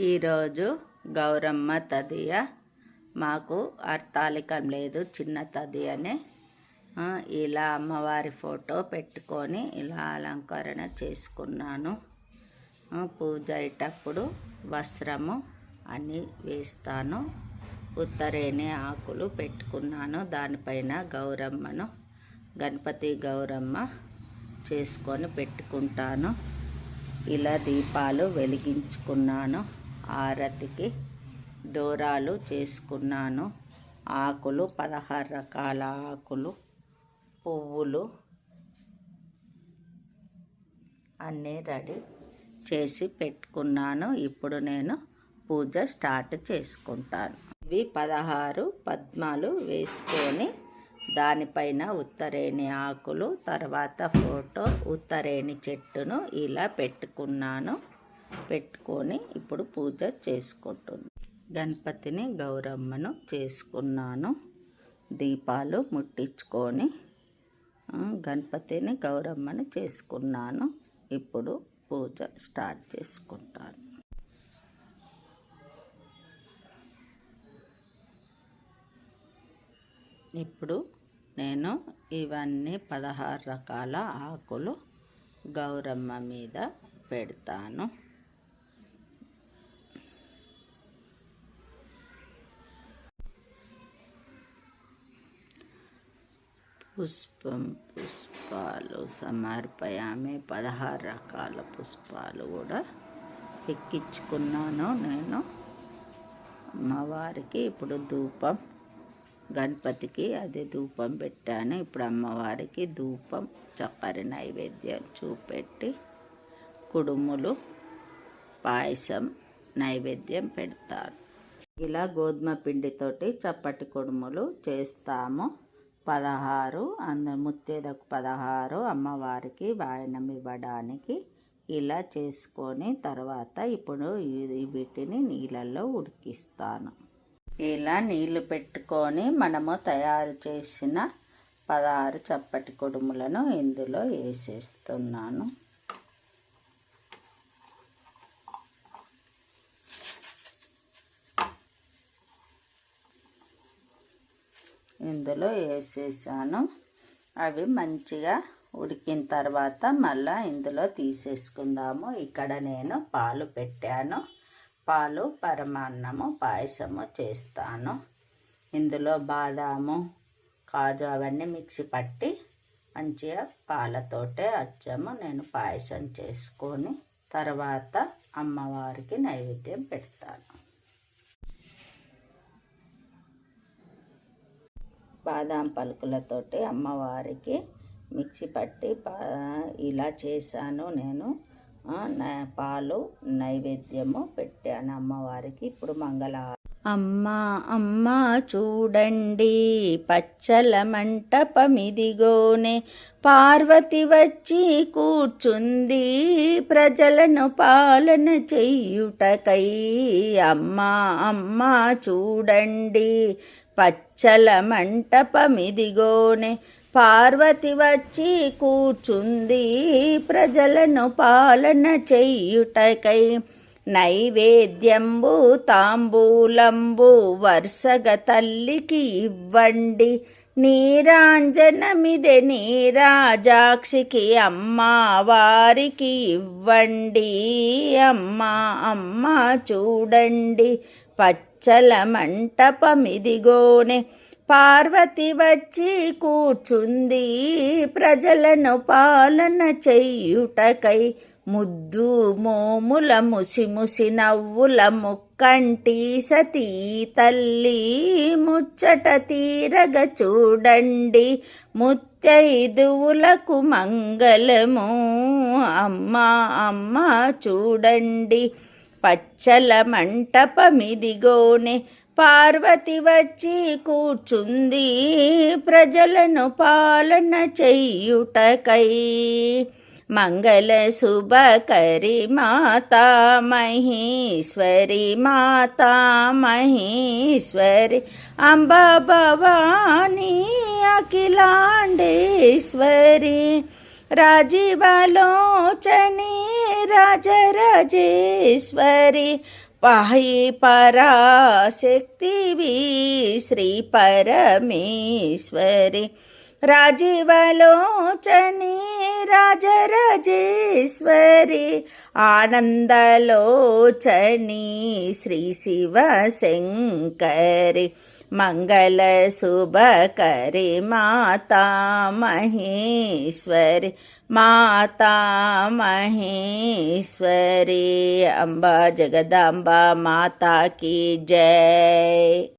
ఈరోజు గౌరమ్మ తదియ. మాకు అర్థాలికం లేదు చిన్న తదియనే. అని ఇలా అమ్మవారి ఫోటో పెట్టుకొని ఇలా అలంకరణ చేసుకున్నాను. పూజ అయ్యేటప్పుడు వస్త్రము అన్నీ వేస్తాను. ఉత్తరేణి ఆకులు పెట్టుకున్నాను. దానిపైన గౌరమ్మను గణపతి గౌరమ్మ చేసుకొని పెట్టుకుంటాను. ఇలా దీపాలు వెలిగించుకున్నాను. ఆరతికి దూరాలు చేసుకున్నాను. ఆకులు పదహారు రకాల ఆకులు పువ్వులు అన్నీ రెడీ చేసి పెట్టుకున్నాను. ఇప్పుడు నేను పూజ స్టార్ట్ చేసుకుంటాను. ఇవి పదహారు పద్మాలు వేసుకొని దానిపైన ఉత్తరేణి ఆకులు తర్వాత ఫోటో ఉత్తరేణి చెట్టును ఇలా పెట్టుకున్నాను. పెట్టుకొని ఇప్పుడు పూజ చేసుకుంటున్నాను గణపతిని గౌరమ్మను చేసుకున్నాను. దీపాలు ముట్టించుకొని గణపతిని గౌరమ్మను చేసుకున్నాను. ఇప్పుడు పూజ స్టార్ట్ చేసుకుంటాను. ఇప్పుడు నేను ఇవన్నీ పదహారు రకాల ఆకులు గౌరమ్మ మీద పెడతాను. పుష్పం పుష్పాలు సమర్పయామి. పదహారు రకాల పుష్పాలు కూడా ఎక్కించుకున్నాను నేను. అమ్మవారికి ఇప్పుడు ధూపం గణపతికి అదే ధూపం పెట్టాను. ఇప్పుడు అమ్మవారికి ధూపం చక్కరి నైవేద్యం చూపెట్టి కుడుములు పాయసం నైవేద్యం పెడతాను. ఇలా గోధుమ పిండితోటి చప్పటి కుడుములు చేస్తాము. పదహారు అంద ముత్తేదకు పదహారు అమ్మవారికి వాయనం ఇవ్వడానికి ఇలా చేసుకొని తర్వాత ఇప్పుడు వీటిని నీళ్ళల్లో ఉడికిస్తాను. ఇలా నీళ్ళు పెట్టుకొని మనము తయారు చేసిన పదహారు చప్పటి కుడుములను ఇందులో వేసేస్తున్నాను. ఇందులో వేసేసాను అవి మంచిగా ఉడికిన తర్వాత మళ్ళా ఇందులో తీసేసుకుందాము. ఇక్కడ నేను పాలు పెట్టాను. పాలు పరమాన్నము పాయసము చేస్తాను. ఇందులో బాదాము కాజు అవన్నీ మిక్సీ పట్టి మంచిగా పాలతోటే అచ్చము నేను పాయసం చేసుకొని తర్వాత అమ్మవారికి నైవేద్యం పెడతాను. బాదాం పలుకులతోటి అమ్మవారికి మిక్సీ పట్టి ఇలా చేశాను నేను. పాలు నైవేద్యము పెట్టాను అమ్మవారికి. ఇప్పుడు మంగళ అమ్మా అమ్మా చూడండి పచ్చల మంటపమిదిగోనే పార్వతి వచ్చి కూర్చుంది ప్రజలను పాలన చెయ్యుటకై అమ్మా అమ్మా చూడండి పచ్చల మంటపమిదిగోనే పార్వతి వచ్చి కూర్చుంది ప్రజలను పాలన చెయ్యుటకై నైవేద్యంబు తాంబూలంబు వరుసగ తల్లికి ఇవ్వండి. నీరాంజనమిదే నీరాజాక్షికి అమ్మా వారికి ఇవ్వండి. అమ్మా అమ్మా చూడండి. పచ్చ మంటపమిదిగోనే. పార్వతి వచ్చి కూర్చుంది ప్రజలను పాలన చెయ్యుటకై ముద్దు మోముల ముసి ముసి నవ్వుల ముక్కంటి సతీ తల్లి ముచ్చట తీరగ చూడండి. ముత్తైదువులకు మంగళము అమ్మా అమ్మ చూడండి. పచ్చల మంటపమిదిగోనే పార్వతి వచ్చి కూర్చుంది ప్రజలను పాలన చెయ్యుటకై మంగళ శుభకరి మాతా మహేశ్వరి మాతా మహేశ్వరి అంబా భవానీ అఖిలాండేశ్వరి రాజీవలోచని రాజరాజేశ్వరి పాయి పరాశక్తివి శ్రీ పరమేశ్వరి. రాజీవలోచని రాజరాజేశ్వరి ఆనందలోచని శ్రీ శివ శంకరి మంగళ శుభకరి మాతా మహేశ్వరి మాతా మహేశ్వరి అంబా జగదాంబ మాతా జయ